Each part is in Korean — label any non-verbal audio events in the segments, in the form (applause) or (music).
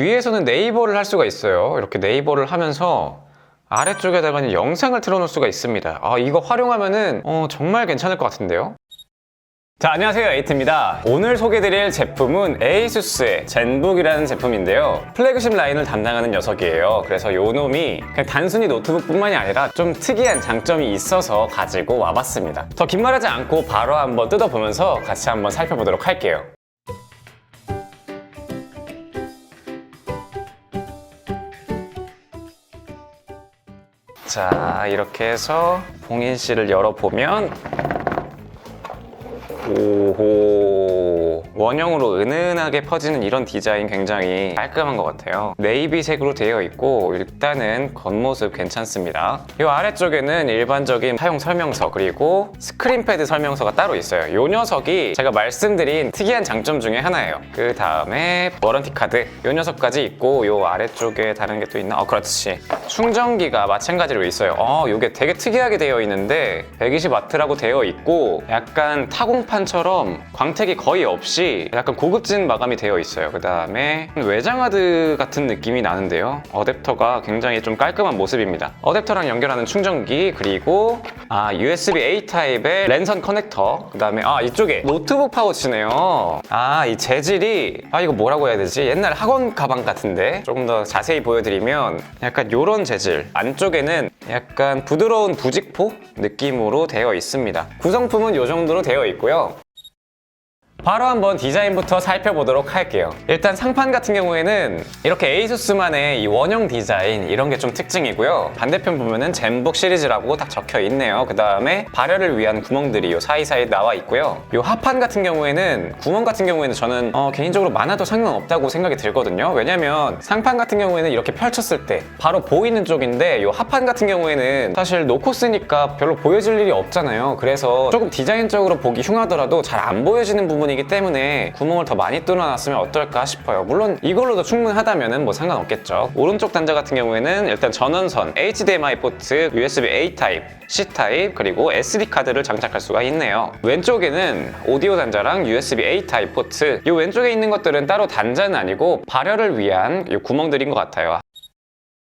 위에서는 네이버를 할 수가 있어요. 이렇게 네이버를 하면서 아래쪽에다가는 영상을 틀어놓을 수가 있습니다. 아, 이거 활용하면은 어, 정말 괜찮을 것 같은데요? 자, 안녕하세요. 에이트입니다. 오늘 소개드릴 제품은 에이수스의 젠북이라는 제품인데요. 플래그십 라인을 담당하는 녀석이에요. 그래서 요 놈이 그냥 단순히 노트북뿐만이 아니라 좀 특이한 장점이 있어서 가지고 와봤습니다. 더 긴 말하지 않고 바로 한번 뜯어보면서 같이 한번 살펴보도록 할게요. 자, 이렇게 해서 봉인실을 열어보면 오호 원형으로 은은하게 퍼지는 이런 디자인 굉장히 깔끔한 것 같아요. 네이비색으로 되어 있고 일단은 겉모습 괜찮습니다. 이 아래쪽에는 일반적인 사용 설명서 그리고 스크린패드 설명서가 따로 있어요. 이 녀석이 제가 말씀드린 특이한 장점 중에 하나예요. 그 다음에 워런티 카드 이 녀석까지 있고 이 아래쪽에 다른 게 또 있나? 어 그렇지. 충전기가 마찬가지로 있어요. 어 이게 되게 특이하게 되어 있는데 120W라고 되어 있고 약간 타공판처럼 광택이 거의 없이 약간 고급진 마감이 되어 있어요. 그 다음에 외장하드 같은 느낌이 나는데요. 어댑터가 굉장히 좀 깔끔한 모습입니다. 어댑터랑 연결하는 충전기 그리고 아 USB A 타입의 랜선 커넥터. 그 다음에 아 이쪽에 노트북 파우치네요. 아 이 재질이 아 이거 뭐라고 해야 되지? 옛날 학원 가방 같은데 조금 더 자세히 보여드리면 약간 요런 재질. 안쪽에는 약간 부드러운 부직포 느낌으로 되어 있습니다. 구성품은 이 정도로 되어 있고요 바로 한번 디자인부터 살펴보도록 할게요. 일단 상판 같은 경우에는 이렇게 에이수스만의 이 원형 디자인 이런 게 좀 특징이고요. 반대편 보면은 젠북 시리즈라고 딱 적혀 있네요. 그 다음에 발열을 위한 구멍들이 요 사이사이 나와 있고요. 요 하판 같은 경우에는 구멍 같은 경우에는 저는 어, 개인적으로 많아도 상관없다고 생각이 들거든요. 왜냐면 상판 같은 경우에는 이렇게 펼쳤을 때 바로 보이는 쪽인데 요 하판 같은 경우에는 사실 놓고 쓰니까 별로 보여질 일이 없잖아요. 그래서 조금 디자인적으로 보기 흉하더라도 잘 안 보여지는 부분이 이기 때문에 구멍을 더 많이 뚫어놨으면 어떨까 싶어요. 물론 이걸로도 충분하다면 뭐 상관없겠죠. 오른쪽 단자 같은 경우에는 일단 전원선, HDMI 포트, USB-A 타입, C 타입, 그리고 SD 카드를 장착할 수가 있네요. 왼쪽에는 오디오 단자랑 USB-A 타입 포트. 이 왼쪽에 있는 것들은 따로 단자는 아니고 발열을 위한 이 구멍들인 것 같아요.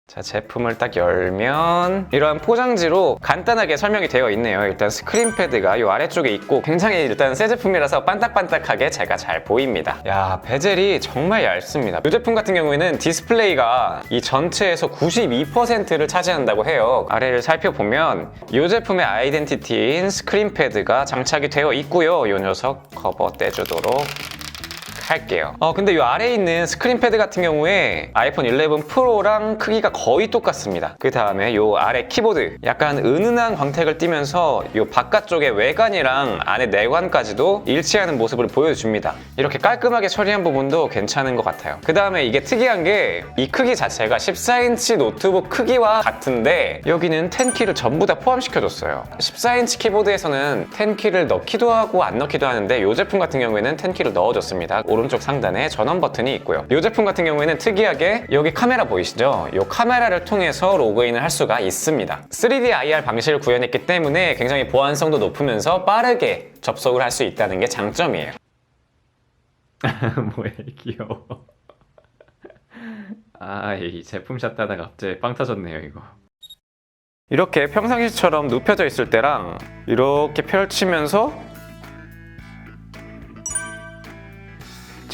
자, 제품을 딱 열면 이러한 포장지로 간단하게 설명이 되어 있네요. 일단 스크린 패드가 이 아래쪽에 있고 굉장히 일단 새 제품이라서 반딱반딱하게 제가 잘 보입니다. 야, 베젤이 정말 얇습니다. 이 제품 같은 경우에는 디스플레이가 이 전체에서 92%를 차지한다고 해요. 아래를 살펴보면 이 제품의 아이덴티티인 스크린 패드가 장착이 되어 있고요. 이 녀석 커버 떼주도록 할게요. 어, 근데 이 아래에 있는 스크린 패드 같은 경우에 아이폰 11 프로랑 크기가 거의 똑같습니다. 그 다음에 이 아래 키보드 약간 은은한 광택을 띠면서 이 바깥쪽의 외관이랑 안에 내관까지도 일치하는 모습을 보여줍니다. 이렇게 깔끔하게 처리한 부분도 괜찮은 것 같아요. 그 다음에 이게 특이한 게 이 크기 자체가 14인치 노트북 크기와 같은데 여기는 10키를 전부 다 포함시켜줬어요. 14인치 키보드에서는 10키를 넣기도 하고 안 넣기도 하는데 이 제품 같은 경우에는 10키를 넣어줬습니다. 오른쪽 상단에 전원 버튼이 있고요. 이 제품 같은 경우에는 특이하게 여기 카메라 보이시죠? 이 카메라를 통해서 로그인을 할 수가 있습니다. 3D IR 방식을 구현했기 때문에 굉장히 보안성도 높으면서 빠르게 접속을 할 수 있다는 게 장점이에요. (laughs) 뭐야 귀여워 (laughs) 아 이 제품 샷 따다가 갑자기 빵 터졌네요 이거 이렇게 평상시처럼 눕혀져 있을 때랑 이렇게 펼치면서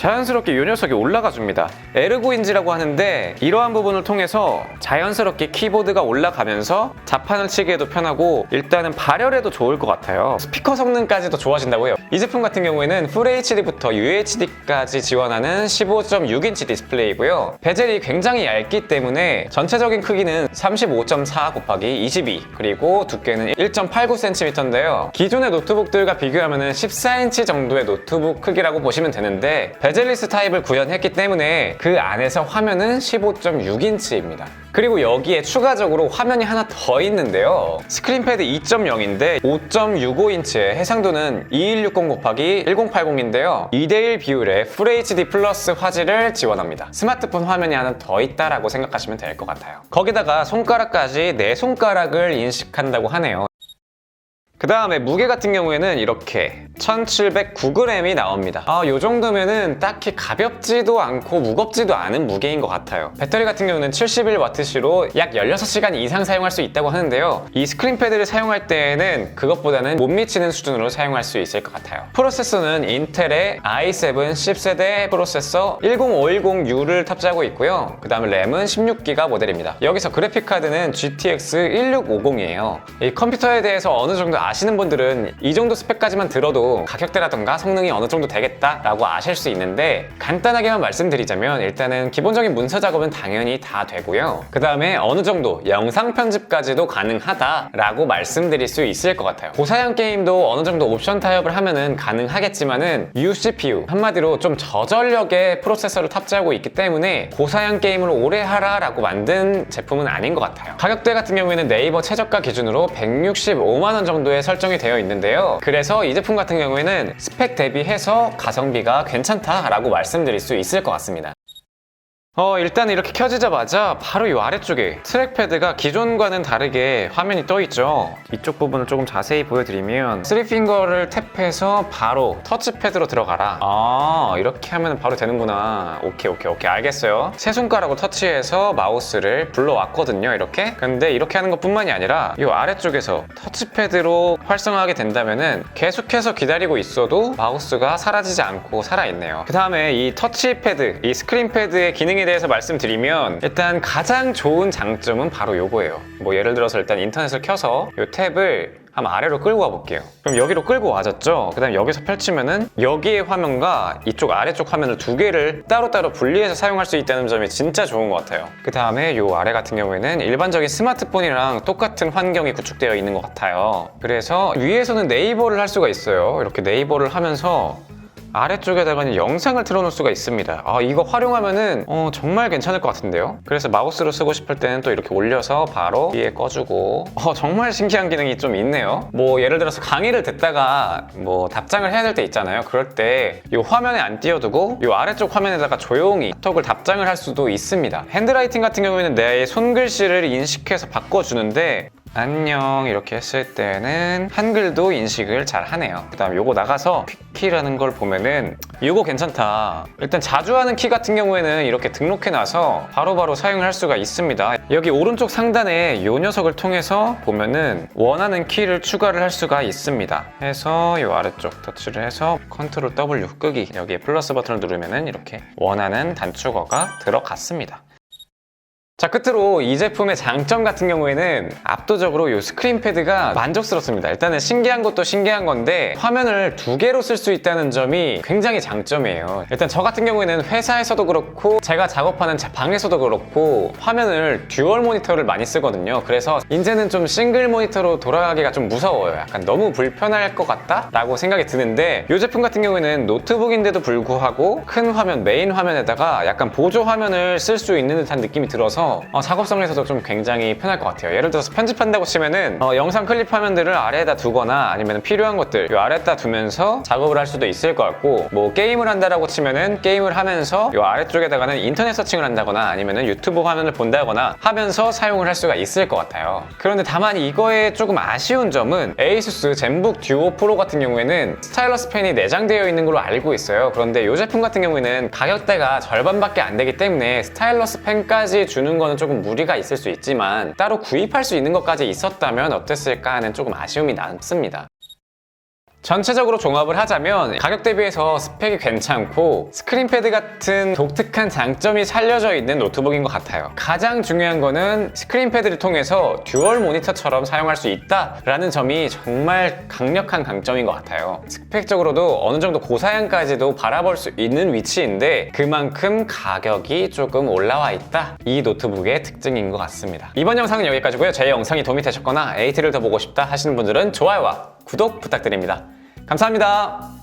자연스럽게 이 녀석이 올라가 줍니다. 에르고인지라고 하는데 이러한 부분을 통해서 자연스럽게 키보드가 올라가면서 자판을 치기에도 편하고 일단은 발열에도 좋을 것 같아요. 스피커 성능까지도 좋아진다고 해요. 이 제품 같은 경우에는 FHD부터 UHD까지 지원하는 15.6인치 디스플레이고요. 베젤이 굉장히 얇기 때문에 전체적인 크기는 35.4 곱하기 22 그리고 두께는 1.89cm인데요. 기존의 노트북들과 비교하면 14인치 정도의 노트북 크기라고 보시면 되는데 베젤리스 타입을 구현했기 때문에 그 안에서 화면은 15.6인치입니다. 그리고 여기에 추가적으로 화면이 하나 더 있는데요. 스크린패드 2.0인데 5.65인치의 해상도는 2160 곱하기 1080인데요. 2대1 비율의 FHD 플러스 화질을 지원합니다. 스마트폰 화면이 하나 더 있다라고 생각하시면 될 것 같아요. 거기다가 손가락까지 내 손가락을 인식한다고 하네요. 그 다음에 무게 같은 경우에는 이렇게 1709g이 나옵니다. 아, 요 정도면은 딱히 가볍지도 않고 무겁지도 않은 무게인 것 같아요. 배터리 같은 경우는 71W시로 약 16시간 이상 사용할 수 있다고 하는데요. 이 스크린 패드를 사용할 때에는 그것보다는 못 미치는 수준으로 사용할 수 있을 것 같아요. 프로세서는 인텔의 i7 10세대 프로세서 10510U를 탑재하고 있고요. 그 다음에 램은 16기가 모델입니다. 여기서 그래픽카드는 GTX 1650이에요. 이 컴퓨터에 대해서 어느 정도 아시는 분들은 이 정도 스펙까지만 들어도 가격대라던가 성능이 어느 정도 되겠다라고 아실 수 있는데 간단하게만 말씀드리자면 일단은 기본적인 문서 작업은 당연히 다 되고요. 그 다음에 어느 정도 영상 편집까지도 가능하다라고 말씀드릴 수 있을 것 같아요. 고사양 게임도 어느 정도 옵션 타협을 하면은 가능하겠지만은 UCPU 한마디로 좀 저전력의 프로세서를 탑재하고 있기 때문에 고사양 게임을 오래 하라라고 만든 제품은 아닌 것 같아요. 가격대 같은 경우에는 네이버 최저가 기준으로 165만 원 정도에 설정이 되어 있는데요. 그래서 이 제품 같은 경우에는 스펙 대비해서 가성비가 괜찮다라고 말씀드릴 수 있을 것 같습니다. 어, 일단 이렇게 켜지자마자 바로 이 아래쪽에 트랙패드가 기존과는 다르게 화면이 떠 있죠. 이쪽 부분을 조금 자세히 보여드리면 3핑거를 탭해서 바로 터치패드로 들어가라. 아, 이렇게 하면 바로 되는구나. 오케이, 오케이, 오케이. 알겠어요. 세 손가락으로 터치해서 마우스를 불러왔거든요. 이렇게. 근데 이렇게 하는 것 뿐만이 아니라 이 아래쪽에서 터치패드로 활성화하게 된다면은 계속해서 기다리고 있어도 마우스가 사라지지 않고 살아있네요. 그 다음에 이 터치패드, 이 스크린패드의 기능 에 대해서 말씀드리면 일단 가장 좋은 장점은 바로 요거예요. 뭐 예를 들어서 일단 인터넷을 켜서 이 탭을 한번 아래로 끌고 와볼게요. 그럼 여기로 끌고 와졌죠? 그 다음에 여기서 펼치면은 여기의 화면과 이쪽 아래쪽 화면을 두 개를 따로따로 분리해서 사용할 수 있다는 점이 진짜 좋은 것 같아요. 그 다음에 요 아래 같은 경우에는 일반적인 스마트폰이랑 똑같은 환경이 구축되어 있는 것 같아요. 그래서 위에서는 네이버를 할 수가 있어요. 이렇게 네이버를 하면서 아래쪽에다가는 영상을 틀어놓을 수가 있습니다. 아, 이거 활용하면은 어, 정말 괜찮을 것 같은데요? 그래서 마우스로 쓰고 싶을 때는 또 이렇게 올려서 바로 위에 꺼주고 어, 정말 신기한 기능이 좀 있네요. 뭐 예를 들어서 강의를 듣다가 뭐 답장을 해야 될 때 있잖아요. 그럴 때 이 화면에 안 띄워두고 이 아래쪽 화면에다가 조용히 톡을 답장을 할 수도 있습니다. 핸드라이팅 같은 경우에는 내 손글씨를 인식해서 바꿔주는데 안녕 이렇게 했을 때는 한글도 인식을 잘 하네요. 그 다음 요거 나가서 퀵키라는 걸 보면은 요거 괜찮다. 일단 자주 하는 키 같은 경우에는 이렇게 등록해놔서 바로바로 사용을 할 수가 있습니다. 여기 오른쪽 상단에 요 녀석을 통해서 보면은 원하는 키를 추가를 할 수가 있습니다. 해서 요 아래쪽 터치를 해서 컨트롤 W 끄기. 여기에 플러스 버튼을 누르면은 이렇게 원하는 단축어가 들어갔습니다 자 끝으로 이 제품의 장점 같은 경우에는 압도적으로 이 스크린 패드가 만족스럽습니다. 일단은 신기한 것도 신기한 건데 화면을 두 개로 쓸 수 있다는 점이 굉장히 장점이에요. 일단 저 같은 경우에는 회사에서도 그렇고 제가 작업하는 제 방에서도 그렇고 화면을 듀얼 모니터를 많이 쓰거든요. 그래서 이제는 좀 싱글 모니터로 돌아가기가 좀 무서워요. 약간 너무 불편할 것 같다? 라고 생각이 드는데 이 제품 같은 경우에는 노트북인데도 불구하고 큰 화면 메인 화면에다가 약간 보조 화면을 쓸 수 있는 듯한 느낌이 들어서 어, 작업성에서도 좀 굉장히 편할 것 같아요. 예를 들어서 편집한다고 치면은 어, 영상 클립 화면들을 아래에다 두거나 아니면 필요한 것들 요 아래에다 두면서 작업을 할 수도 있을 것 같고 뭐 게임을 한다라고 치면은 게임을 하면서 요 아래쪽에다가는 인터넷 서칭을 한다거나 아니면은 유튜브 화면을 본다거나 하면서 사용을 할 수가 있을 것 같아요. 그런데 다만 이거에 조금 아쉬운 점은 에이수스 젠북 듀오 프로 같은 경우에는 스타일러스 펜이 내장되어 있는 걸로 알고 있어요. 그런데 이 제품 같은 경우에는 가격대가 절반밖에 안 되기 때문에 스타일러스 펜까지 주는 거는 조금 무리가 있을 수 있지만 따로 구입할 수 있는 것까지 있었다면 어땠을까 하는 조금 아쉬움이 남습니다. 전체적으로 종합을 하자면 가격 대비해서 스펙이 괜찮고 스크린패드 같은 독특한 장점이 살려져 있는 노트북인 것 같아요. 가장 중요한 거는 스크린패드를 통해서 듀얼 모니터처럼 사용할 수 있다라는 점이 정말 강력한 강점인 것 같아요. 스펙적으로도 어느 정도 고사양까지도 바라볼 수 있는 위치인데 그만큼 가격이 조금 올라와 있다. 이 노트북의 특징인 것 같습니다. 이번 영상은 여기까지고요. 제 영상이 도움이 되셨거나 에이트를 더 보고 싶다 하시는 분들은 좋아요와 구독 부탁드립니다. 감사합니다.